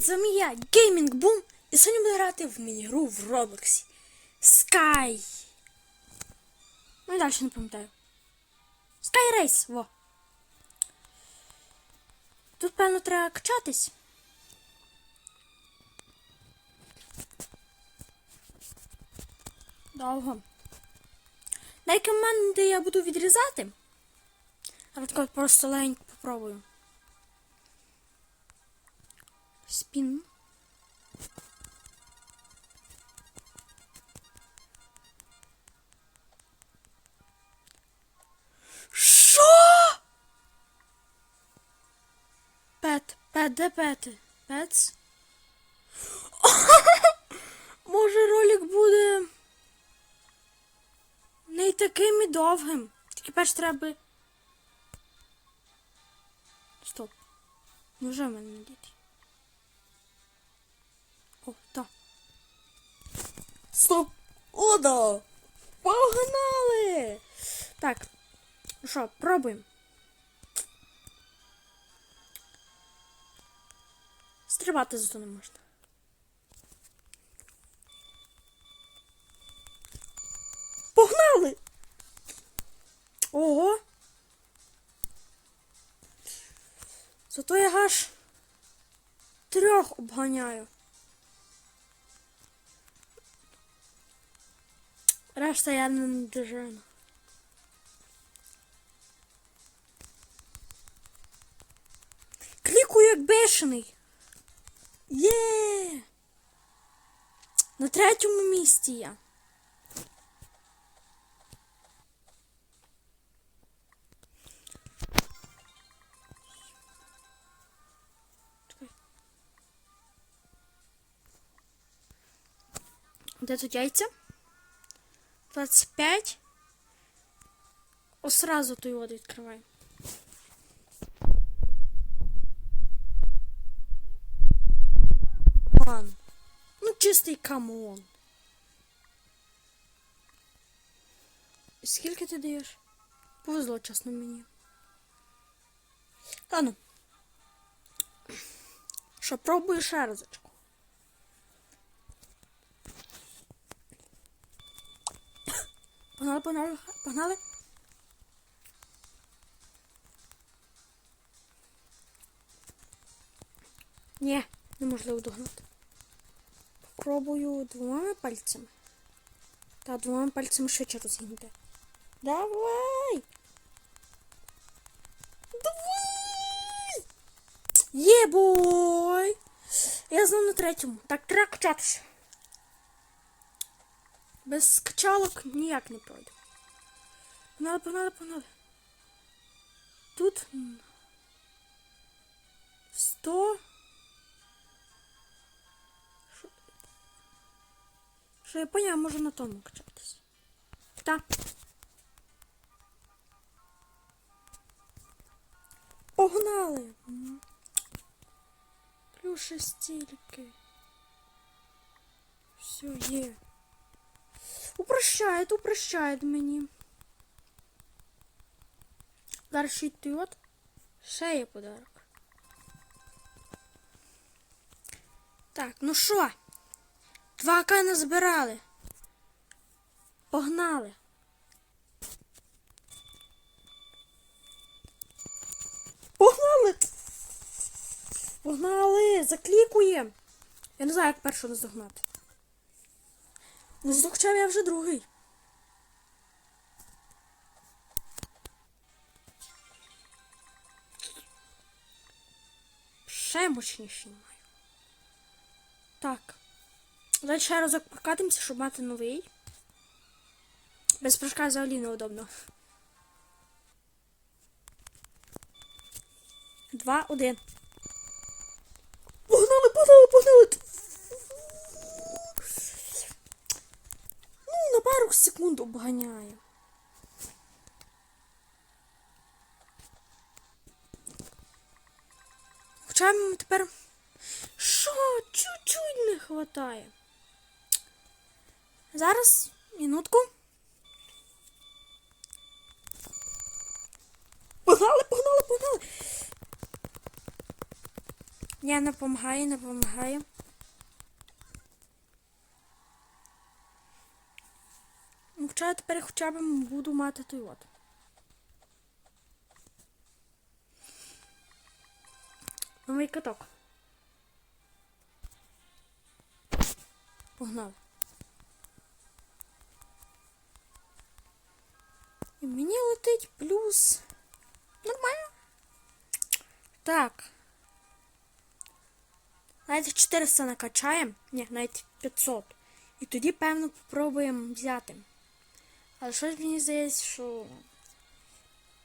Привіт, з вами я, Геймінг Бум, і сьогодні буду грати в міні-гру в Роблоксі. Sky. Ну і далі не пам'ятаю. Sky Race, во. Тут, певно, треба качатись. Довго. Деякі моменти я буду відрізати. А так просто легенько попробую. Спін. Що? Пет, пет, де пети? Пец? Може ролик буде не таким і довгим. Тільки перш треба. Стоп. Невже в мене не діти? О, так. Стоп! О, да! Погнали! Так. Ну що, пробуємо. Стрибати зато не можна. Погнали! Ого! Зато я аж трьох обганяю. Решта я не дожену. Клікую як бешений. Є! На третьому місці я. Де тут яйця? 25. О, сразу той воду відкривай. Камон. Ну, чистий камон. Скільки ти даєш? Повезло, чесно мені. Ладно. Що, пробую ще разочку. Погнали, погнали, погнали. Ні, неможливо догнати. Пробую двома пальцями. Та двома пальцями швидше розгіньте. Давай! Давай! Єбой! Я знов на третьому. Так, треба качатися. Без качалок ніяк не пройду. Погнали, погнали, погнали. Тут м, 100. Що- я поняла, можу на тому качатись. Так. Погнали! Плюс стільки. Все є. Упрощает, упрощает мені. Зараз ще й ти от. Ще є подарок. Так, ну що? Два к назбирали. Погнали. Погнали! Погнали! Заклікуємо! Я не знаю, як першого наздогнати. Ну, зато хоча я вже другий. Ще мощніші маю. Так. Давай ще разок прокатимося, щоб мати новий. Без прыжка взагалі неудобно. Два, один. Погнали, погнали, погнали! Ну, на пару секунд обганяє. Хоча ми тепер. Що? Чуть-чуть не хватає. Зараз, минутку. Погнали, погнали, погнали. Я не допомагаю, не допомагаю. Ну, Хоча я тепер хоча б буду мати той от. Новий каток. Погнали. І мені летить плюс. Нормально. Так. Навіть 400 накачаємо. Ні, навіть 500. І тоді, певно, попробуємо взяти. Але щось мені здається, що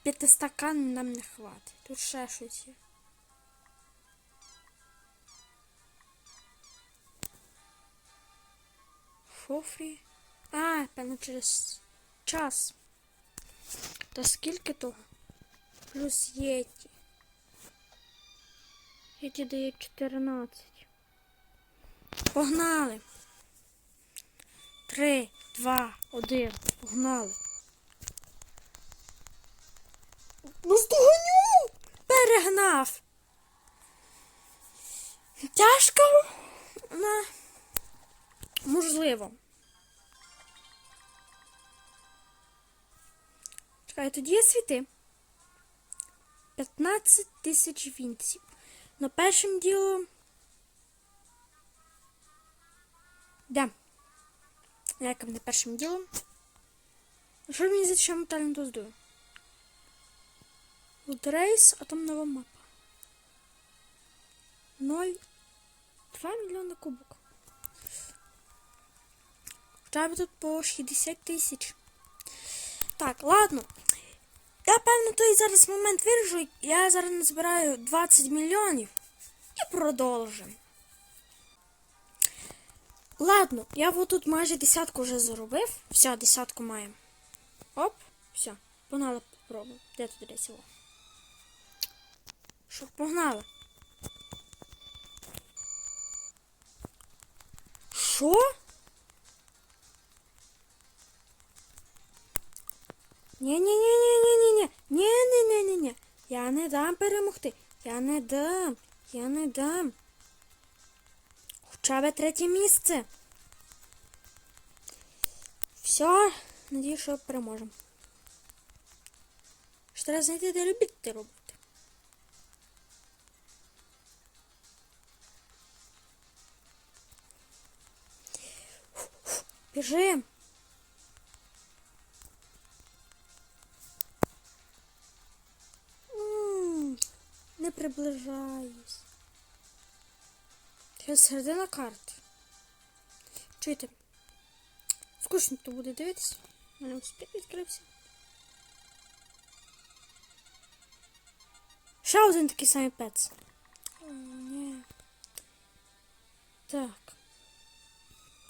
п'ятистакан нам не хватить. Тут ще щось є. Шофрі. А, певно, через час. Та скільки того? Плюс єті. Єті дає 14. Погнали. Три, два, один. Погнали. Наздоганю! Перегнав. Тяжко? На. Можливо. Чекай, тоді є світи. 15 тисяч вінців. На першим ділом. Де? Як не першим ділом? Що мені здається, що я метально доздую? Рейс, а там нова мапа. 0. 2 мільйони кубок. Б тут по 60 тисяч. Так, ладно. Я певно той зараз момент виріжу. Я зараз назбираю 20 мільйонів і продовжимо. Ладно, я вот тут майже десятку вже заробив. Все, десятку маємо. Оп, все. Погнали попробуємо. Де тут десь його? Що, погнали? Що? Ні-ні-ні-ні-ні-ні-ні. Ні-ні-ні-ні-ні. Я не дам перемогти. Я не дам. Я не дам. Хоча третє місце. Все, надію, що переможемо. Що треба знайти, де любити робити. Біжим. Не приближаюсь. Це середина карти. Чуєте? Скучно то буде дивитися. У мене успіх відкрився. Ще один такий самий пец. Ні. Так.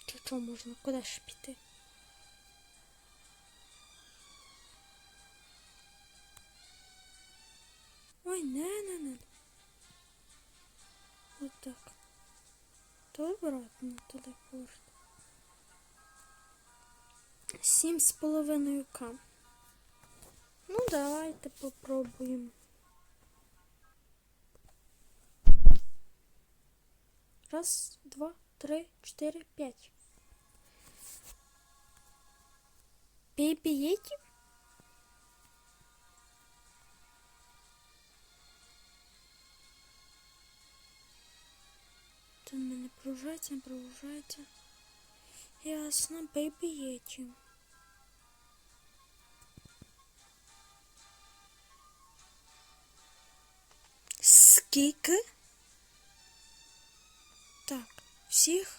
Чи що можна? Куди ж піти? Ой, не, То обратно телепорт. Сім з половиною к. Ну, давайте попробуємо. Раз, два, три, чотири, п'ять. Бейбі Єті? Та не продовжається, не продовжається. Ясно, бейбі Єті. Скільки? Так, всіх.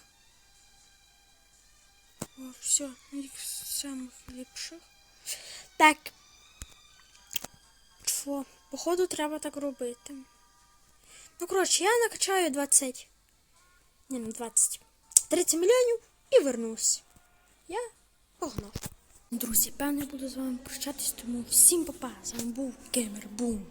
О, все, самих ліпших. Так. Фу, походу треба так робити. Ну, коротше, я накачаю 20. Ні, не 20. 30 мільйонів і вернусь. Я погнав. Друзі, певно, буду з вами прощатись, тому всім па-па. З вами був Геймер Бум.